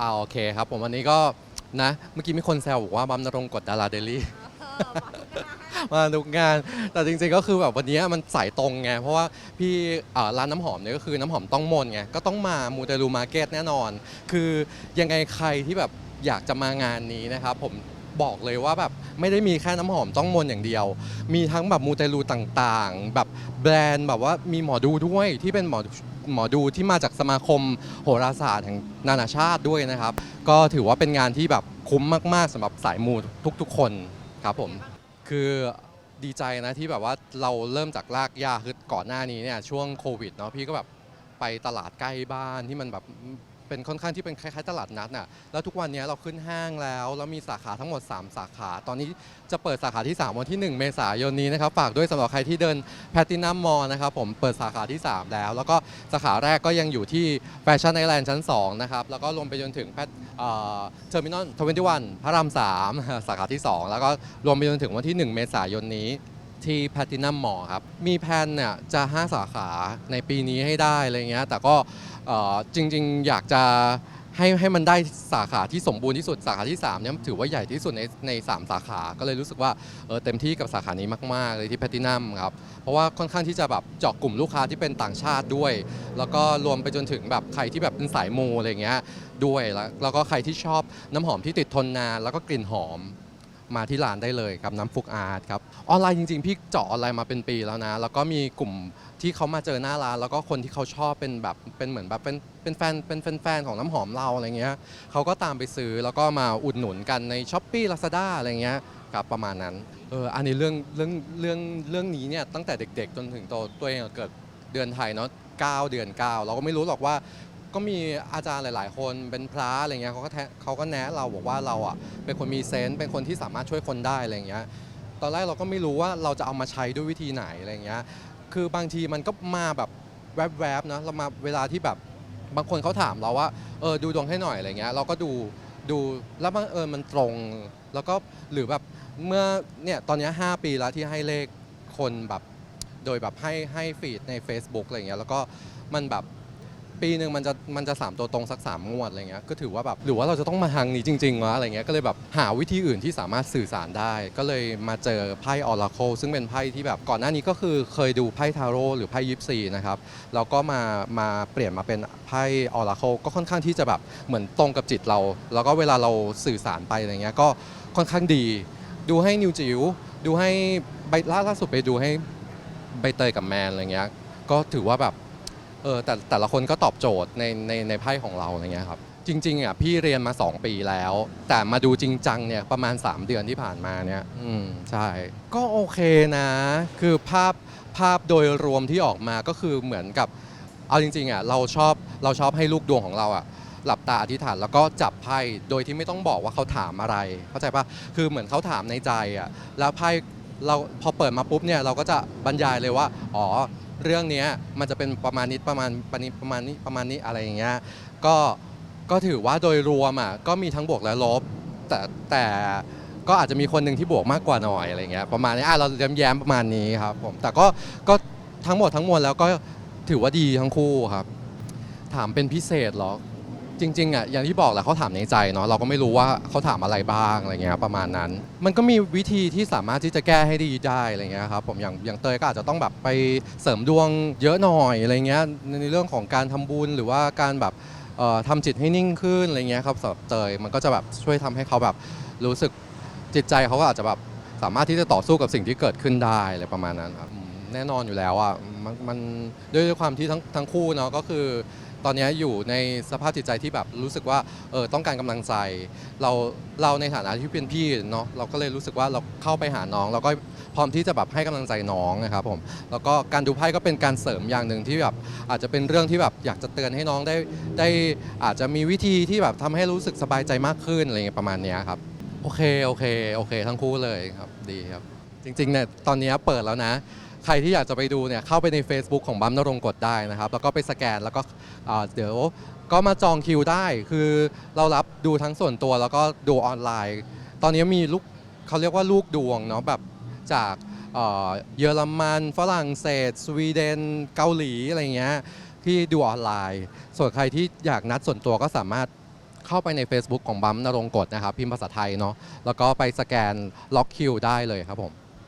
อ่าโอเคครับผมวันนี้ก็นะเมื่อกี้มีคนแซวบอกว่าบัมนรงค์กดดาราเดลี่ มาทุกงาน แต่จริงๆก็คือแบบวันนี้มันสายตรงไง เพราะว่าพี่เอ่อร้านน้ำหอมเนี่ยก็คือน้ำหอมต้องมนไง ก็ต้องมามูเตลูมาร์เก็ตแน่นอน คือยังไงใครที่แบบอยากจะมางานนี้นะครับผมบอกเลยว่าแบบไม่ได้มีแค่น้ำหอมต้องมนอย่างเดียว มีทั้งแบบมูเตลูต่างๆ แบบแบรนด์แบบว่ามีหมอดูด้วยที่เป็นหมอ หมอดูที่มาจากสมาคมโหราศาสตร์แห่งนานาชาติด้วยนะครับ ก็ถือว่าเป็นงานที่แบบคุ้มมาก ๆสำหรับสายมูทุกๆ คนครับผมคือดีใจนะที่แบบว่าเราเริ่มจากลากยาคือก่อนหน้านี้เนี่ยช่วงโควิดเนาะพี่ก็แบบไปตลาดใกล้บ้านที่มันแบบ เป็นค่อนข้างที่เป็นคล้ายๆตลาดนัดน่ะแล้วทุกวันนี้เราขึ้นห้างแล้วแล้วมีสาขาทั้งหมด 3 สาขา ตอนนี้จะเปิดสาขาที่ 3 วันที่ 1 เมษายนนี้นะครับฝากด้วยสำหรับใครที่เดินแพทินัมมอลนะครับผมเปิดสาขาที่ 3 แล้ว แล้วก็สาขาแรกก็ยังอยู่ที่แฟชั่นไอแลนด์ชั้น2นะครับแล้วก็รวมไปจนถึงแพทเทอร์มินอลทเวนตี้วันพระราม3สาขาที่ 2 แล้วก็รวมไปจนถึงวันที่ 1 เมษายนนี้ ที่แพทินัมหมอครับ มีแผนเนี่ยจะ 5 สาขาในปีนี้ให้ได้อะไรเงี้ย แต่ก็เอ่อจริงๆ อยากจะให้ให้มันได้สาขาที่สมบูรณ์ที่สุด สาขาที่3เนี่ยถือว่าใหญ่ที่สุดในใน3สาขา ก็เลยรู้สึกว่าเออเต็มที่กับสาขานี้มาก ๆ เลยที่แพทินัมครับ เพราะว่าค่อนข้างที่จะแบบเจาะกลุ่มลูกค้าที่เป็นต่างชาติด้วย แล้วก็รวมไปจนถึงแบบใครที่แบบเป็นสายมูอะไรเงี้ยด้วย แล้วแล้วก็ใครที่ชอบน้ำหอมที่ติดทนนานแล้วก็กลิ่นหอม มาที่ร้านได้เลยครับน้ำฟุกอาร์ตครับออนไลน์จริงๆ พี่เจาะออนไลน์มาเป็นปีแล้วนะ แล้วก็มีกลุ่มที่เขามาเจอหน้าร้าน แล้วก็คนที่เขาชอบเป็นแบบเป็นเหมือนแบบเป็นเป็นแฟนเป็นแฟนๆของน้ำหอมเราอะไรเงี้ยเขาก็ตามไปซื้อแล้วก็มาอุดหนุนกันในช้อปปี้ลาซาด้าอะไรเงี้ยครับประมาณนั้นเอออันนี้เรื่องเรื่องเรื่องเรื่องนี้เนี่ยตั้งแต่เด็กๆ จนถึงโตตัวเองอะเกิดเดือนไทยเนาะ9เดือน 9 เราก็ไม่รู้หรอกว่า ก็มีอาจารย์หลาย ๆ คนเป็นพระอะไรเงี้ยเขาก็แทเขาก็แนะเราบอกว่าเราอะเป็นคนมีเซนส์เป็นคนที่สามารถช่วยคนได้อะไรเงี้ยตอนแรกเราก็ไม่รู้ว่าเราจะเอามาใช้ด้วยวิธีไหนอะไรเงี้ยคือบางทีมันก็มาแบบแวบๆนะเรามาเวลาที่แบบบางคนเขาถามเราว่าเออดูดวงให้หน่อยอะไรเงี้ยเราก็ดูดูแล้วบังเออมันตรง แล้วก็หรือแบบเมื่อเนี่ยตอนนี้5ปีแล้วที่ให้เลขคนแบบ โดยแบบให้ให้ฟีดใน Facebook อะไรเงี้ยแล้วก็มันแบบ ปีหนึ่งมันจะมันจะสามตัวตรงสักสามงวดอะไรเงี้ยก็ถือว่าแบบหรือว่าเราจะต้องมาทางนี้จริงๆวะอะไรเงี้ยก็เลยแบบหาวิธีอื่นที่สามารถสื่อสารได้ ก็เลยมาเจอไพ่ออราโคซึ่งเป็นไพ่ที่แบบก่อนหน้านี้ก็คือเคยดูไพ่ทาโร่หรือไพ่ยิปซีนะครับแล้วก็มามาเปลี่ยนมาเป็นไพ่ออราโคก็ค่อนข้างที่จะแบบเหมือนตรงกับจิตเรา แล้วก็เวลาเราสื่อสารไปอะไรเงี้ยก็ค่อนข้างดี ดูให้นิวจิ๋วดูให้ใบล่าล่าสุดไปดูให้ใบเตยกับแมนอะไรเงี้ยก็ถือว่าแบบ เออแต่แต่ละคนก็ตอบโจทย์ในในในไพ่ของเราอะไรเงี้ยครับจริงๆอะพี่เรียนมา 2 ปีแล้ว แต่มาดูจริงจังเนี่ยประมาณ 3 เดือนที่ผ่านมาเนี่ยอืมใช่ ก็โอเคนะ คือภาพภาพโดยรวมที่ออกมาก็คือเหมือนกับเอาจริงๆอะเราชอบเราชอบให้ลูกดวงของเราอะหลับตาอธิษฐานแล้วก็จับไพ่โดยที่ไม่ต้องบอกว่าเขาถามอะไร เข้าใจปะคือเหมือนเขาถามในใจอะแล้วไพ่เราพอเปิดมาปุ๊บเนี่ยเราก็จะบรรยายเลยว่า อ๋อ เรื่องนี้มันจะเป็นประมาณนี้ประมาณประมาณนี้ประมาณนี้ประมาณนี้อะไรอย่างเงี้ยก็ก็ถือว่าโดยรวมอะก็มีทั้งบวกและลบ แต่แต่ก็อาจจะมีคนหนึ่งที่บวกมากกว่าหน่อยอะไรเงี้ยประมาณนี้อะเราย้มแย้มๆประมาณนี้ครับผมแต่ก็ก็ทั้งหมดทั้งมวลแล้วก็ถือว่าดีทั้งคู่ครับ ถามเป็นพิเศษเหรอ จริงๆอะอย่างที่บอกแหละเขาถามในใจเนาะเราก็ไม่รู้ว่าเขาถามอะไรบ้างอะไรเงี้ยประมาณนั้น มันก็มีวิธีที่สามารถที่จะแก้ให้ดีได้อะไรเงี้ยครับผมอย่างอย่างเตยก็อาจจะต้องแบบไปเสริมดวงเยอะหน่อยอะไรเงี้ยในเรื่องของการทำบุญหรือว่าการแบบเอ่อทำจิตให้นิ่งขึ้นอะไรเงี้ยครับสำหรับเตยมันก็จะแบบช่วยทำให้เขาแบบรู้สึกจิตใจเขาก็อาจจะแบบสามารถที่จะต่อสู้กับสิ่งที่เกิดขึ้นได้อะไรประมาณนั้นครับแน่นอนอยู่แล้วอะมันมันด้วยความที่ทั้งทั้งคู่เนาะก็คือ ตอนนี้อยู่ในสภาพจิตใจที่แบบรู้สึกว่าเออต้องการกำลังใจ เราเราในฐานะที่เป็นพี่เนาะเราก็เลยรู้สึกว่าเราเข้าไปหาน้องเราก็พร้อมที่จะแบบให้กำลังใจน้องนะครับผมแล้วก็การดูไพ่ก็เป็นการเสริมอย่างหนึ่งที่แบบอาจจะเป็นเรื่องที่แบบอยากจะเตือนให้น้องได้ได้อาจจะมีวิธีที่แบบทำให้รู้สึกสบายใจมากขึ้นอะไรเงี้ยประมาณนี้ครับโอเคโอเคโอเค ทั้งคู่เลยครับดีครับ จริงๆเนี่ยตอนนี้เปิดแล้วนะ ใครที่อยากจะไปดูเนี่ยเข้าไปใน Facebook ของบัมนรงค์กดได้นะครับ แล้วก็ไปสแกนแล้วก็อ่าเดี๋ยวก็มาจองคิวได้ คือเรารับดูทั้งส่วนตัวแล้วก็ดูออนไลน์ ตอนนี้มีลูกเขาเรียกว่าลูกดวงเนาะแบบจากเอ่อเยอรมันฝรั่งเศส สวีเดนเกาหลีอะไรเงี้ยที่ดูออนไลน์ ส่วนใครที่อยากนัดส่วนตัวก็สามารถเข้าไปใน Facebook ของบัมนรงกฎนะครับ พิมพ์ภาษาไทยเนาะแล้วก็ไปสแกนล็อกคิวได้เลยครับผม